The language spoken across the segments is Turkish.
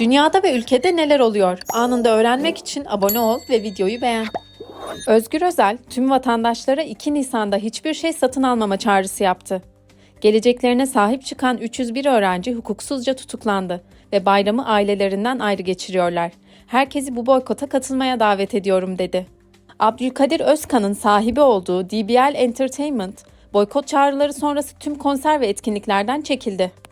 Dünyada ve ülkede neler oluyor? Anında öğrenmek için abone ol ve videoyu beğen. Özgür Özel, tüm vatandaşlara 2 Nisan'da hiçbir şey satın almama çağrısı yaptı. Geleceklerine sahip çıkan 301 öğrenci hukuksuzca tutuklandı ve bayramı ailelerinden ayrı geçiriyorlar. Herkesi bu boykota katılmaya davet ediyorum dedi. Abdülkadir Özkan'ın sahibi olduğu DBL Entertainment, boykot çağrıları sonrası tüm konser ve etkinliklerden çekildi.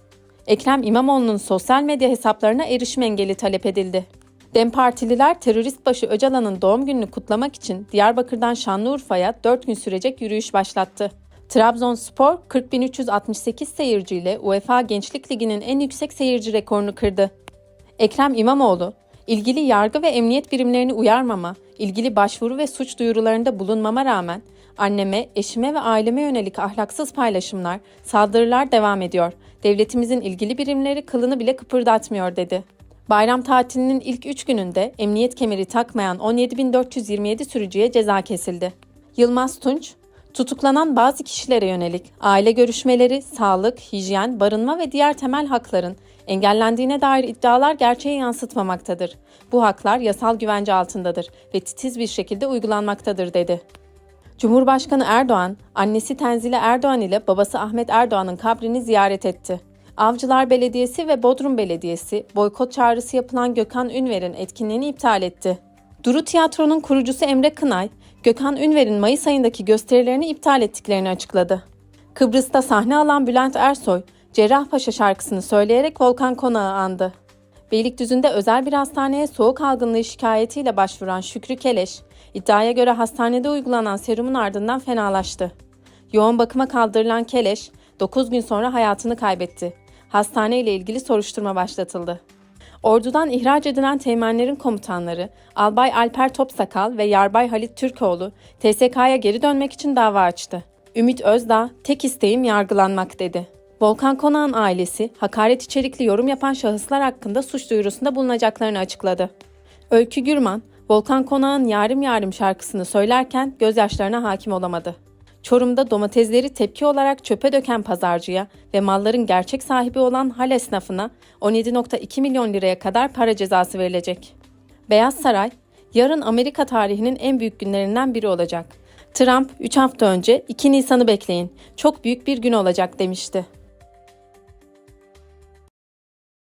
Ekrem İmamoğlu'nun sosyal medya hesaplarına erişim engeli talep edildi. DEM Partililer terörist başı Öcalan'ın doğum gününü kutlamak için Diyarbakır'dan Şanlıurfa'ya 4 gün sürecek yürüyüş başlattı. Trabzonspor 40.368 seyirciyle UEFA Gençlik Ligi'nin en yüksek seyirci rekorunu kırdı. Ekrem İmamoğlu, ilgili yargı ve emniyet birimlerini uyarmama, ilgili başvuru ve suç duyurularında bulunmama rağmen anneme, eşime ve aileme yönelik ahlaksız paylaşımlar, saldırılar devam ediyor. Devletimizin ilgili birimleri kılını bile kıpırdatmıyor dedi. Bayram tatilinin ilk 3 gününde emniyet kemeri takmayan 17.427 sürücüye ceza kesildi. Yılmaz Tunç, tutuklanan bazı kişilere yönelik aile görüşmeleri, sağlık, hijyen, barınma ve diğer temel hakların engellendiğine dair iddialar gerçeği yansıtmamaktadır. Bu haklar yasal güvence altındadır ve titiz bir şekilde uygulanmaktadır dedi. Cumhurbaşkanı Erdoğan, annesi Tenzile Erdoğan ile babası Ahmet Erdoğan'ın kabrini ziyaret etti. Avcılar Belediyesi ve Bodrum Belediyesi boykot çağrısı yapılan Gökhan Ünver'in etkinliğini iptal etti. Duru Tiyatro'nun kurucusu Emre Kınay, Gökhan Ünver'in Mayıs ayındaki gösterilerini iptal ettiklerini açıkladı. Kıbrıs'ta sahne alan Bülent Ersoy, Cerrahpaşa şarkısını söyleyerek Volkan Konağı andı. Beylikdüzü'nde özel bir hastaneye soğuk algınlığı şikayetiyle başvuran Şükrü Keleş, iddiaya göre hastanede uygulanan serumun ardından fenalaştı. Yoğun bakıma kaldırılan Keleş, 9 gün sonra hayatını kaybetti. Hastane ile ilgili soruşturma başlatıldı. Ordudan ihraç edilen teğmenlerin komutanları Albay Alper Topsakal ve Yarbay Halit Türkoğlu TSK'ya geri dönmek için dava açtı. Ümit Özdağ, tek isteğim yargılanmak dedi. Volkan Konak'ın ailesi hakaret içerikli yorum yapan şahıslar hakkında suç duyurusunda bulunacaklarını açıkladı. Öykü Gürman, Volkan Konak'ın Yarim Yarim şarkısını söylerken gözyaşlarına hakim olamadı. Çorum'da domatesleri tepki olarak çöpe döken pazarcıya ve malların gerçek sahibi olan hal esnafına 17.2 milyon liraya kadar para cezası verilecek. Beyaz Saray, yarın Amerika tarihinin en büyük günlerinden biri olacak. Trump 3 hafta önce 2 Nisan'ı bekleyin, çok büyük bir gün olacak demişti.